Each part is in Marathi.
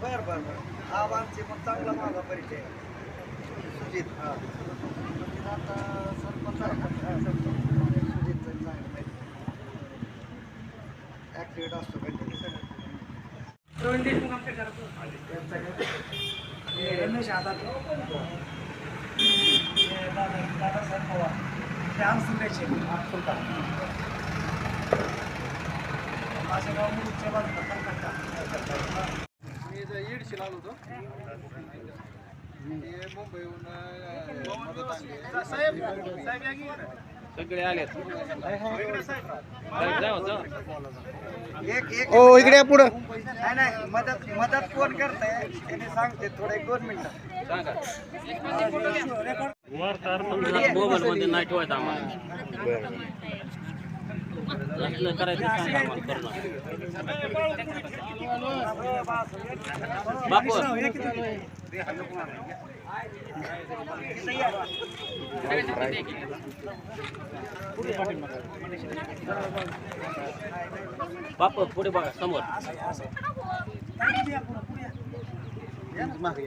बरं बरं बरं. आवांचे मग चांगला माझा परिचय. सुजित हा. सुजित आता सरपंच आहे. ना? हा, सरपंच. सुजितचं चांगलं माहिती. ऍक्टिव्हेट असतो कंटिन्यू रमेश आदात दादासाहेब पवार ते आमसुंड्याचे सुलतान माझं गाव मुलूकच्या बाजूला कलकत्ता आलो होतो हे मुंबईहून अं, मदत आणली सगळे आले एक एक ओ इकडे या पुढं. नाही नाही मदत मदत कोण करतंय त्याने सांगते थोडं एक दोन मिनिटं. सांगा. मोबाईल मध्ये नाही ठेवायचं आम्हाला. असलं करायचं सांग आम्हाला करू बापू बापू पुढे बघा समोर. मागे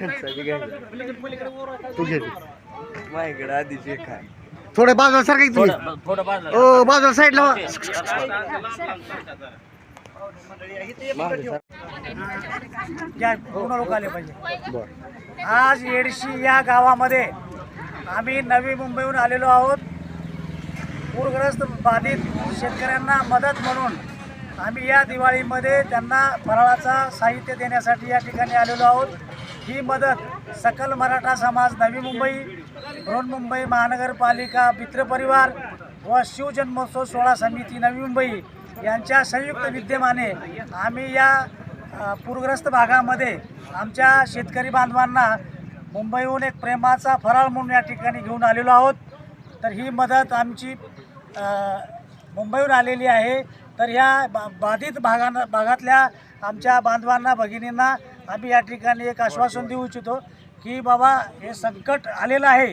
एक आहे. घे थोडे बाजूला सारखा तुम्ही थोडं थोडं बाजूला. ओ बाजूला साईडला पूर्ण लोक आले पाहिजे आज येडशी या गावामध्ये आम्ही नवी मुंबईहून आलेलो आहोत. पूरग्रस्त बाधित शेतकऱ्यांना मदत म्हणून आम्ही या दिवाळीमध्ये त्यांना फराळाचा साहित्य देण्यासाठी या ठिकाणी आलेलो आहोत. ही मदत सकल मराठा समाज नवी मुंबई बृहन्मुंबई महानगरपालिका मित्रपरिवार व शिवजन्मोत्सव सोहळा समिती नवी मुंबई यांच्या संयुक्त विद्यमाने आम्ही या पूरग्रस्त भागामध्ये आमच्या शेतकरी बांधवांना मुंबईहून एक प्रेमाचा फराळ म्हणून या ठिकाणी घेऊन आलेलो आहोत. तर ही मदत आमची मुंबईहून आलेली आहे. तर ह्या बा बाधित भागांना भागातल्या आमच्या बांधवांना भगिनींना आम्ही या ठिकाणी एक आश्वासन देऊ इच्छितो की बाबा हे संकट आलेलं आहे.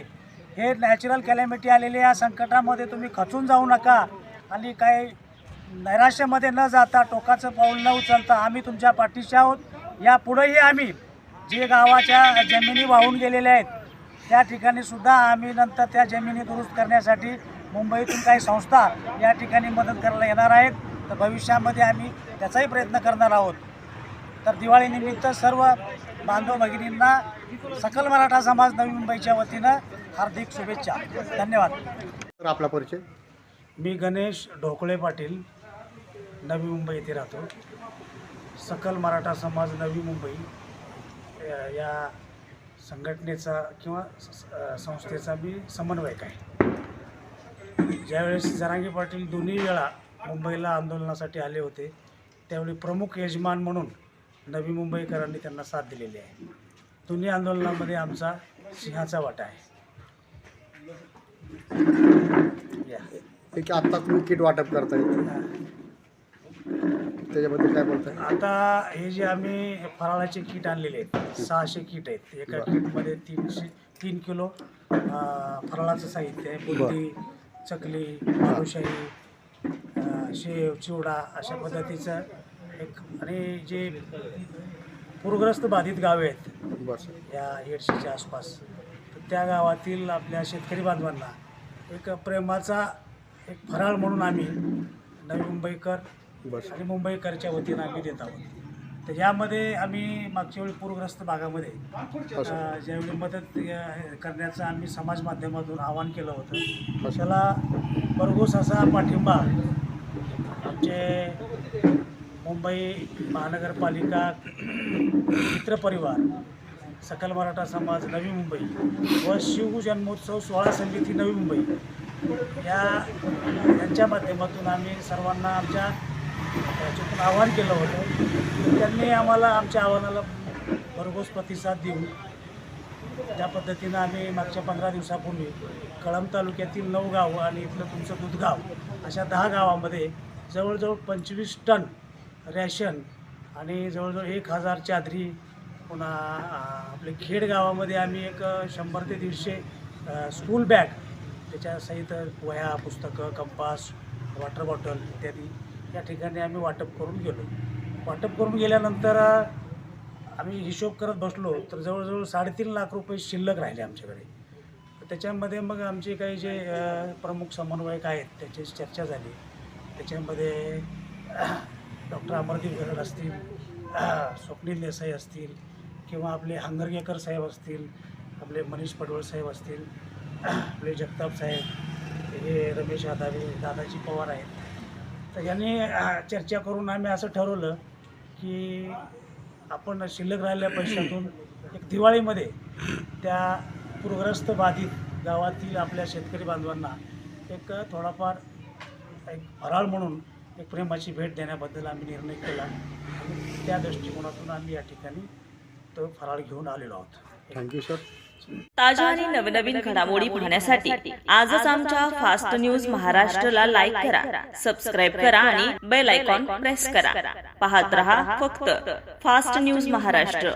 हे नॅचरल कॅलॅमिटी आलेली या संकटामध्ये तुम्ही खचून जाऊ नका आणि काही नैराश्यामध्ये न जाता टोकाचं पाऊल न उचलता आम्ही तुमच्या पाठीशी आहोत. या पुढेही आम्ही जे गावाच्या जमिनी वाहून गेलेल्या आहेत त्या ठिकाणी सुद्धा आम्ही नंतर त्या जमिनी दुरुस्त करण्यासाठी मुंबईतून काही संस्था या ठिकाणी मदत करायला येणार आहेत. तर भविष्यामध्ये आम्ही त्याचाही प्रयत्न करणार आहोत. तर दिवाळीनिमित्त सर्व बांधव भगिनींना सकल मराठा समाज नवी मुंबईच्या वतीनं हार्दिक शुभेच्छा. धन्यवाद. तर आपला परिचय? मी गणेश ढोकळे पाटील नवी मुंबई येथे राहतो. सकल मराठा समाज नवी मुंबई या- संघटनेचा किंवा संस्थेचा मी समन्वयक आहे. ज्यावेळेस जरांगी पाटील दोन्ही वेळा मुंबईला आंदोलनासाठी आले होते. त्यावेळी प्रमुख यजमान म्हणून नवी मुंबईकरांनी त्यांना साथ दिलेली आहे. दोन्ही आंदोलनामध्ये आमचा सिंहाचा वाटा आहे. एक आत्ता तुम्ही किट वाटप करताय त्याच्याबद्दल काय बोलताय? आता हे जे आम्ही फराळाचे किट आणलेले आहेत सहाशे किट आहेत. एका किटमध्ये तीनशे तीन किलो फराळाचं साहित्य आहे. बुंदी चकली बालुशाही शेव चिवडा अशा पद्धतीचं एक आणि जे पूरग्रस्त बाधित गावे आहेत बस या येडशीच्या आसपास तर त्या गावातील आपल्या शेतकरी बांधवांना एक प्रेमाचा एक फराळ म्हणून आम्ही नवी मुंबईकर बस आणि मुंबईकरच्या वतीनं आम्ही देत आहोत. तर यामध्ये आम्ही मागच्या वेळी पूरग्रस्त भागामध्ये अ, ज्यावेळी मदत अ, करण्याचं आम्ही समाज माध्यमातून आवाहन केलं होतं त्याला भरघोस असा पाठिंबा आमचे मुंबई महानगरपालिका मित्रपरिवार सकल मराठा समाज नवी मुंबई व शिवजन्मोत्सव सोहळा समिती नवी मुंबई या यांच्या माध्यमातून आम्ही सर्वांना आमच्या याच्यातून आवाहन केलं होतं त्यांनी आम्हाला आमच्या आव्हानाला भरघोस प्रतिसाद देऊन त्या पद्धतीनं आम्ही मागच्या पंधरा दिवसापूर्वी कळंब तालुक्यातील नऊ गाव आणि इथलं तुमचं दुधगाव अशा दहा गावामध्ये जवळजवळ पंचवीस टन रॅशन आणि जवळजवळ एक हजार चादरी पुन्हा आपले खेड गावामध्ये आम्ही एक शंभर ते दीडशे स्कूल बॅग त्याच्यासहित वह्या पुस्तकं कंपास वॉटर बॉटल इत्यादी या ठिकाणी आम्ही वाटप करून गेलो. वाटप करून गेल्यानंतर आम्ही हिशोब करत बसलो तर जवळजवळ साडेतीन लाख रुपये शिल्लक राहिले आमच्याकडे. त्याच्यामध्ये मग आमचे काही जे प्रमुख समन्वयक आहेत त्याच्याशी चर्चा झाली. त्याच्यामध्ये डॉक्टर अमरदीप गरड असतील स्वप्नील देसाई असतील किंवा आपले हंगरगेकर साहेब असतील आपले मनीष पडवळ साहेब असतील आपले जगताप साहेब हे रमेश आदावे दादाजी पवार आहेत. तर यांनी चर्चा करून आम्ही असं ठरवलं की आपण शिल्लक राहिलेल्या पैशातून एक दिवाळीमध्ये त्या पूरग्रस्त बाधित गावातील आपल्या शेतकरी बांधवांना एक थोडाफार एक फराळ म्हणून एक प्रेमाची भेट देण्याबद्दल आम्ही निर्णय केला. आणि त्या दृष्टिकोनातून आम्ही या ठिकाणी तो फराळ घेऊन आलेलो आहोत. थँक्यू सर ताज्या आणि नवनवीन घडामोडी पाहण्यासाठी आजच आमच्या फास्ट न्यूज महाराष्ट्रला लाईक करा सबस्क्राईब करा आणि बेल आयकॉन प्रेस करा. पाहत रहा फक्त फास्ट न्यूज महाराष्ट्र.